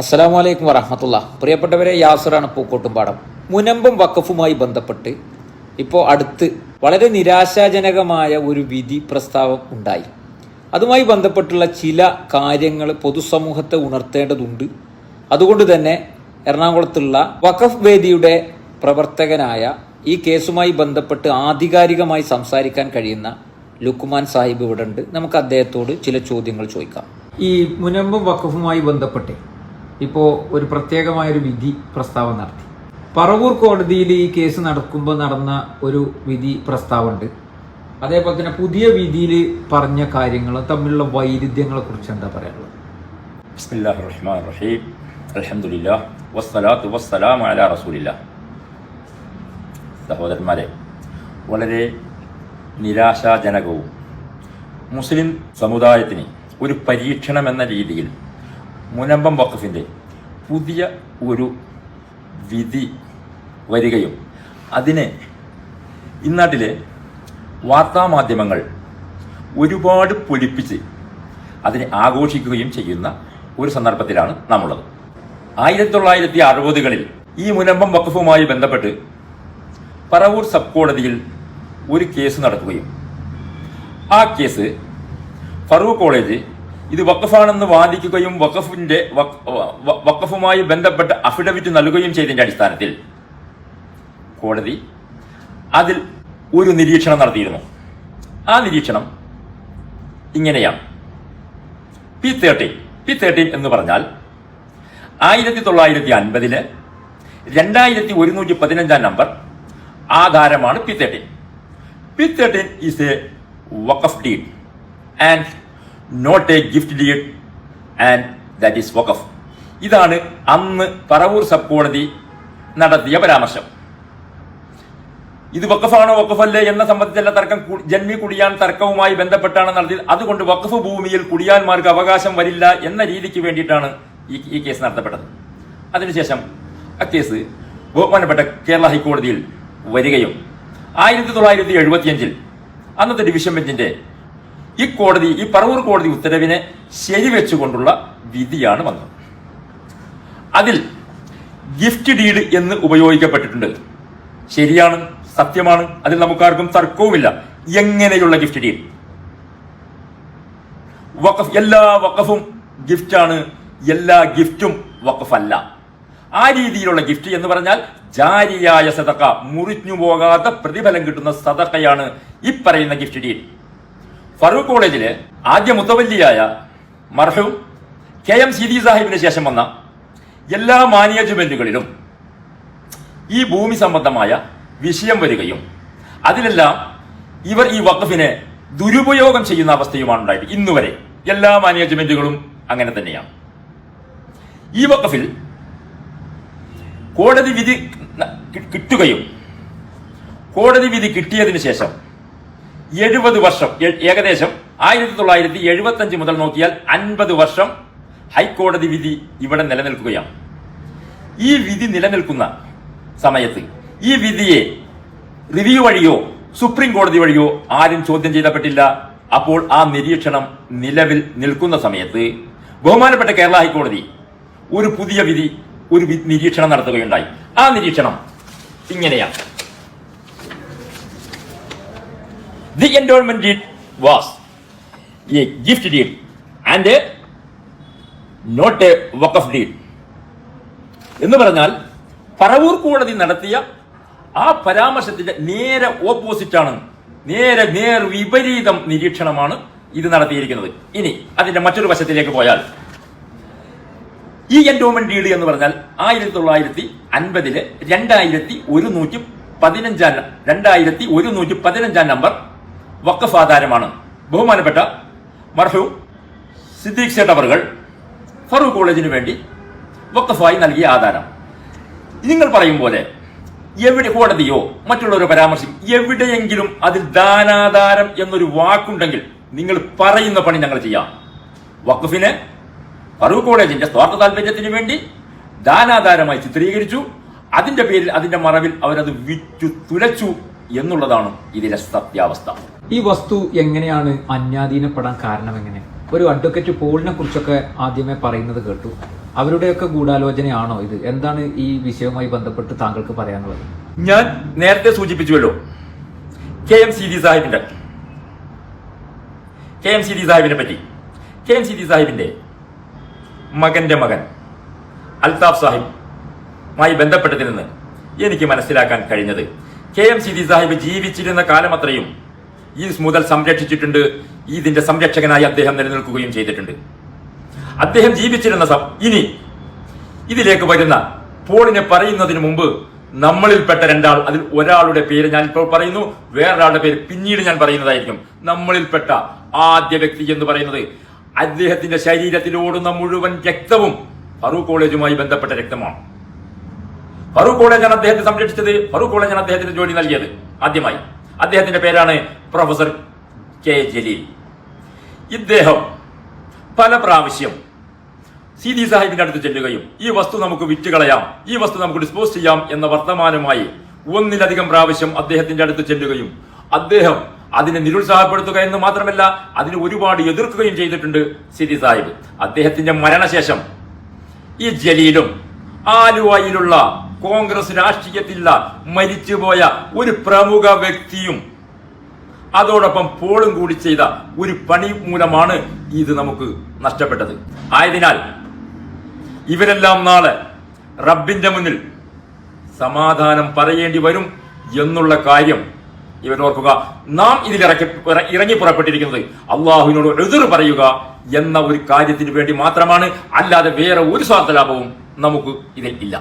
അസ്സലാമു അലൈക്കും വറഹമത്തുള്ള. പ്രിയപ്പെട്ടവരെ യാസറാണ് പൂക്കോട്ടുംപാടം. മുനമ്പം വക്കഫുമായി ബന്ധപ്പെട്ട് ഇപ്പോൾ അടുത്ത് വളരെ നിരാശാജനകമായ ഒരു വിധി പ്രസ്താവം ഉണ്ടായി. അതുമായി ബന്ധപ്പെട്ടുള്ള ചില കാര്യങ്ങൾ പൊതുസമൂഹത്തെ ഉണർത്തേണ്ടതുണ്ട്. അതുകൊണ്ട് തന്നെ എറണാകുളത്തുള്ള വഖഫ് വേദിയുടെ പ്രവർത്തകനായ ഈ കേസുമായി ബന്ധപ്പെട്ട് ആധികാരികമായി സംസാരിക്കാൻ കഴിയുന്ന ലുക്കുമാൻ സാഹിബ് ഇവിടെ ഉണ്ട് നമുക്ക് അദ്ദേഹത്തോട് ചില ചോദ്യങ്ങൾ ചോദിക്കാം. ഈ മുനമ്പും വഖഫുമായി ബന്ധപ്പെട്ട് ഇപ്പോൾ ഒരു പ്രത്യേകമായൊരു വിധി പ്രസ്താവന നടത്തി. പറവൂർ കോടതിയിൽ ഈ കേസ് നടക്കുമ്പോൾ നടന്ന ഒരു വിധി പ്രസ്താവമുണ്ട്. അതേപോലെ തന്നെ പുതിയ വിധിയിൽ പറഞ്ഞ കാര്യങ്ങൾ തമ്മിലുള്ള വൈരുദ്ധ്യങ്ങളെ കുറിച്ച് എന്താ പറയാനുള്ളത്? റഹീം വസ്സലാത്തു സഹോദരന്മാരെ വളരെ നിരാശാജനകവും മുസ്ലിം സമുദായത്തിന് ഒരു പരീക്ഷണം എന്ന രീതിയിൽ മുനമ്പം വഖഫിന്റെ പുതിയ ഒരു വിധി വരികയും അതിനെ ഇന്നാട്ടിലെ വാർത്താമാധ്യമങ്ങൾ ഒരുപാട് പൊലിപ്പിച്ച് അതിനെ ആഘോഷിക്കുകയും ചെയ്യുന്ന ഒരു സന്ദർഭത്തിലാണ് നാമുള്ളത് ആയിരത്തി തൊള്ളായിരത്തി അറുപതുകളിൽ ഈ മുനമ്പം വഖഫുമായി ബന്ധപ്പെട്ട് പറവൂർ സബ് കോടതിയിൽ ഒരു കേസ് നടക്കുകയും ആ കേസ് ഫറൂഖ് കോളേജ് ഇത് വഖഫാണെന്ന് വാദിക്കുകയും വഖഫിന്റെ വഖഫുമായി ബന്ധപ്പെട്ട അഫിഡവിറ്റ് നൽകുകയും ചെയ്തതിന്റെ അടിസ്ഥാനത്തിൽ കോടതി അതിൽ ഒരു നിരീക്ഷണം നടത്തിയിരുന്നു. ആ നിരീക്ഷണം ഇങ്ങനെയാണ്. പി തേർട്ടീൻ പി തേർട്ടീൻ എന്ന് പറഞ്ഞാൽ ആയിരത്തി തൊള്ളായിരത്തി അൻപതിൽ രണ്ടായിരത്തി ഒരുന്നൂറ്റി പതിനഞ്ചാം number ആധാരമാണ് P thirteen P thirteen is a waqf deed and not a gift deed and that is waqf ഇതാണ് അന്ന് പറവൂർ സബ് കോടതി നടത്തിയ പരാമർശം. ഇത് വക്കഫാണോ വക്കഫല്ലേ എന്ന സംബന്ധിച്ചുള്ള തർക്കം ജന്മി കുടിയാൻ തർക്കവുമായി ബന്ധപ്പെട്ടാണ് നടത്തിയത്. അതുകൊണ്ട് വക്കഫ് ഭൂമിയിൽ കുടിയാന്മാർക്ക് അവകാശം വരില്ല എന്ന രീതിക്ക് വേണ്ടിയിട്ടാണ് ഈ ഈ കേസ് നടത്തപ്പെട്ടത്. അതിനുശേഷം ആ കേസ് ബഹുമാനപ്പെട്ട കേരള ഹൈക്കോടതിയിൽ വരികയും ആയിരത്തി തൊള്ളായിരത്തി എഴുപത്തിയഞ്ചിൽ അന്നത്തെ ഡിവിഷൻ ബെഞ്ചിന്റെ ഈ കോടതി ഈ പറവൂർ കോടതി ഉത്തരവിനെ ശരിവെച്ചുകൊണ്ടുള്ള വിധിയാണ് വന്നത്. അതിൽ ഗിഫ്റ്റ് ഡീഡ് എന്ന് ഉപയോഗിക്കപ്പെട്ടിട്ടുണ്ട്. ശരിയാണ് സത്യമാണ് അതിൽ നമുക്കാർക്കും തർക്കവുമില്ല. എങ്ങനെയുള്ള ഗിഫ്റ്റ് ഡീഡ്? വഖഫ് എല്ലാ വഖഫും ഗിഫ്റ്റാണ്. എല്ലാ ഗിഫ്റ്റും വഖഫല്ല. ആ രീതിയിലുള്ള ഗിഫ്റ്റ് എന്ന് പറഞ്ഞാൽ ജാരിയായ സതക്ക മുറിഞ്ഞു പോകാത്ത പ്രതിഫലം കിട്ടുന്ന സതക്കയാണ് ഈ പറയുന്ന ഗിഫ്റ്റ് ഡീഡ്. ഫറൂഖ് കോളേജിലെ ആദ്യ മുത്തവല്ലിയായ മർഹൂം കെ എം സിദി സാഹിബിന് ശേഷം വന്ന എല്ലാ മാനേജ്മെന്റുകളിലും ഈ ഭൂമി സംബന്ധമായ വിഷയം വരികയും അതിലെല്ലാം ഇവർ ഈ വഖഫിനെ ദുരുപയോഗം ചെയ്യുന്ന അവസ്ഥയുമാണ് ഉണ്ടായത്. ഇന്ന് വരെ എല്ലാ മാനേജ്മെന്റുകളും അങ്ങനെ തന്നെയാണ്. ഈ വഖഫിൽ കോടതി വിധി കിട്ടുകയും കോടതി വിധി കിട്ടിയതിനു ശേഷം എഴുപത് വർഷം. ഏകദേശം ആയിരത്തി തൊള്ളായിരത്തി എഴുപത്തി അഞ്ച് മുതൽ നോക്കിയാൽ അൻപത് വർഷം ഹൈക്കോടതി വിധി ഇവിടെ നിലനിൽക്കുകയാണ്. ഈ വിധി നിലനിൽക്കുന്ന സമയത്ത് ഈ വിധിയെ റിവ്യൂ വഴിയോ സുപ്രീം കോടതി വഴിയോ ആരും ചോദ്യം ചെയ്യപ്പെട്ടില്ല അപ്പോൾ ആ നിരീക്ഷണം നിലവിൽ നിൽക്കുന്ന സമയത്ത് ബഹുമാനപ്പെട്ട കേരള ഹൈക്കോടതി ഒരു പുതിയ വിധി ഒരു നിരീക്ഷണം നടത്തുകയുണ്ടായി. ആ നിരീക്ഷണം ഇങ്ങനെയാണ്. The endowment deed was a gift deed and a not a Waqf deed. എന്ന് പറഞ്ഞാൽ പറവൂർ കോടതി നടത്തിയ ആ പരാമർശത്തിന്റെ നേരെ ഓപ്പോസിറ്റ് ആണ് നേരെ നേർ വിപരീതം നിരീക്ഷണമാണ് ഇത് നടത്തിയിരിക്കുന്നത് ഇനി അതിന്റെ മറ്റൊരു വശത്തിലേക്ക് പോയാൽ ഈ എൻഡോമെന്റ് ഡീഡ് എന്ന് പറഞ്ഞാൽ ആയിരത്തി തൊള്ളായിരത്തി അൻപതിൽ രണ്ടായിരത്തി ഒരുന്നൂറ്റി പതിനഞ്ചാം രണ്ടായിരത്തി ഒരുന്നൂറ്റി പതിനഞ്ചാം നമ്പർ വക്കഫ് ആധാരമാണ്. ബഹുമാനപ്പെട്ട മർഹൂം സിദ്ദീഖ് അവർ ഫറൂഖ് കോളേജിന് വേണ്ടി വക്കഫായി നൽകിയ ആധാരം. നിങ്ങൾ പറയും പോലെ എവിടെ കോടതിയോ മറ്റുള്ളവരോ പരാമർശിക്കും എവിടെയെങ്കിലും അതിൽ ദാനാധാരം എന്നൊരു വാക്കുണ്ടെങ്കിൽ നിങ്ങൾ പറയുന്ന പണി ഞങ്ങൾ ചെയ്യാം. വഖഫിനെ ഫറൂഖ് കോളേജിന്റെ സ്വാർത്ഥ താല്പര്യത്തിന് വേണ്ടി ദാനാധാരമായി ചിത്രീകരിച്ചു. അതിന്റെ പേരിൽ അതിന്റെ മറവിൽ അവരത് വിറ്റു തുലച്ചു എന്നുള്ളതാണ് ഇതിലെ സത്യാവസ്ഥ. ഈ വസ്തു എങ്ങനെയാണ് അന്യാധീനപ്പെടാൻ കാരണം എങ്ങനെ? ഒരു അഡ്വക്കേറ്റ് പോളിനെ കുറിച്ചൊക്കെ ആദ്യമേ പറയുന്നത് കേട്ടു. അവരുടെയൊക്കെ ഗൂഢാലോചനയാണോ ഇത്? എന്താണ് ഈ വിഷയവുമായി ബന്ധപ്പെട്ട് താങ്കൾക്ക് പറയാനുള്ളത്? ഞാൻ നേരത്തെ സൂചിപ്പിച്ചുവല്ലോ. കെ എം സി ഡി സാഹിബിന്റെ. കെ എം സി ഡി സാഹിബിനെ പറ്റി. കെ എം സി ഡി സാഹിബിന്റെ മകന്റെ മകൻ അൽതാഫ് സാഹിബുമായി ബന്ധപ്പെട്ടതിൽ നിന്ന് എനിക്ക് മനസ്സിലാക്കാൻ കഴിഞ്ഞത്. K M C D Sahib ജീവിച്ചിരുന്ന കാലം ഈദ് മുതൽ സംരക്ഷിച്ചിട്ടുണ്ട് ഇതിന്റെ സംരക്ഷകനായി അദ്ദേഹം നിലനിൽക്കുകയും ചെയ്തിട്ടുണ്ട്. അദ്ദേഹം ജീവിച്ചിരുന്ന ഇനി ഇതിലേക്ക് വരുന്ന പോളിനെ പറയുന്നതിന് മുമ്പ് നമ്മളിൽപ്പെട്ട രണ്ടാൾ അതിൽ ഒരാളുടെ പേര് ഞാൻ ഇപ്പോൾ പറയുന്നു വേറൊരാളുടെ പേര് പിന്നീട് ഞാൻ പറയുന്നതായിരിക്കും. നമ്മളിൽപ്പെട്ട ആദ്യ വ്യക്തി എന്ന് പറയുന്നത് അദ്ദേഹത്തിന്റെ ശരീരത്തിലോടുന്ന മുഴുവൻ രക്തവും ഫറൂഖ് കോളേജുമായി ബന്ധപ്പെട്ട രക്തമാണ്. ഫറൂഖ് കോളേജാണ് അദ്ദേഹത്തെ സംരക്ഷിച്ചത് ഫറൂഖ് കോളേജാണ് അദ്ദേഹത്തിന് ജോലി നൽകിയത് ആദ്യമായി. അദ്ദേഹത്തിന്റെ പേരാണ് പ്രൊഫസർ കെ ജലീൽ. ഇദ്ദേഹം പല പ്രാവശ്യം സി ഡി സാഹിബിന്റെ അടുത്ത് ചെല്ലുകയും ഈ വസ്തു നമുക്ക് വിറ്റുകളയാം ഈ വസ്തു നമുക്ക് ഡിസ്പോസ് ചെയ്യാം എന്ന വർത്തമാനമായി ഒന്നിലധികം പ്രാവശ്യം അദ്ദേഹത്തിന്റെ അടുത്ത് ചെല്ലുകയും അദ്ദേഹം അതിനെ നിരുത്സാഹപ്പെടുത്തുക എന്ന് മാത്രമല്ല അതിന് ഒരുപാട് എതിർക്കുകയും ചെയ്തിട്ടുണ്ട് സിദി സാഹിബ്. അദ്ദേഹത്തിന്റെ മരണശേഷം ഈ ജലീലും ആലുവയിലുള്ള കോൺഗ്രസ് രാഷ്ട്രീയത്തിൽ മരിച്ചുപോയ ഒരു പ്രമുഖ വ്യക്തിയും അതോടൊപ്പം പോളും കൂടി ചെയ്ത ഒരു പണി മൂലമാണ് ഇത് നമുക്ക് നഷ്ടപ്പെട്ടത്. ആയതിനാൽ ഇവരെല്ലാം നാളെ റബ്ബിന്റെ മുന്നിൽ സമാധാനം പറയേണ്ടി വരും എന്നുള്ള കാര്യം ഇവരോർക്കുക നാം ഇതിൽ ഇറക്കി ഇറങ്ങി പുറപ്പെട്ടിരിക്കുന്നത് അള്ളാഹുവിനോട് എതിർ പറയുക എന്ന ഒരു കാര്യത്തിന് വേണ്ടി മാത്രമാണ്. അല്ലാതെ വേറെ ഒരു സ്വാർത്ഥ ലാഭവും നമുക്ക് ഇതിൽ ഇല്ല.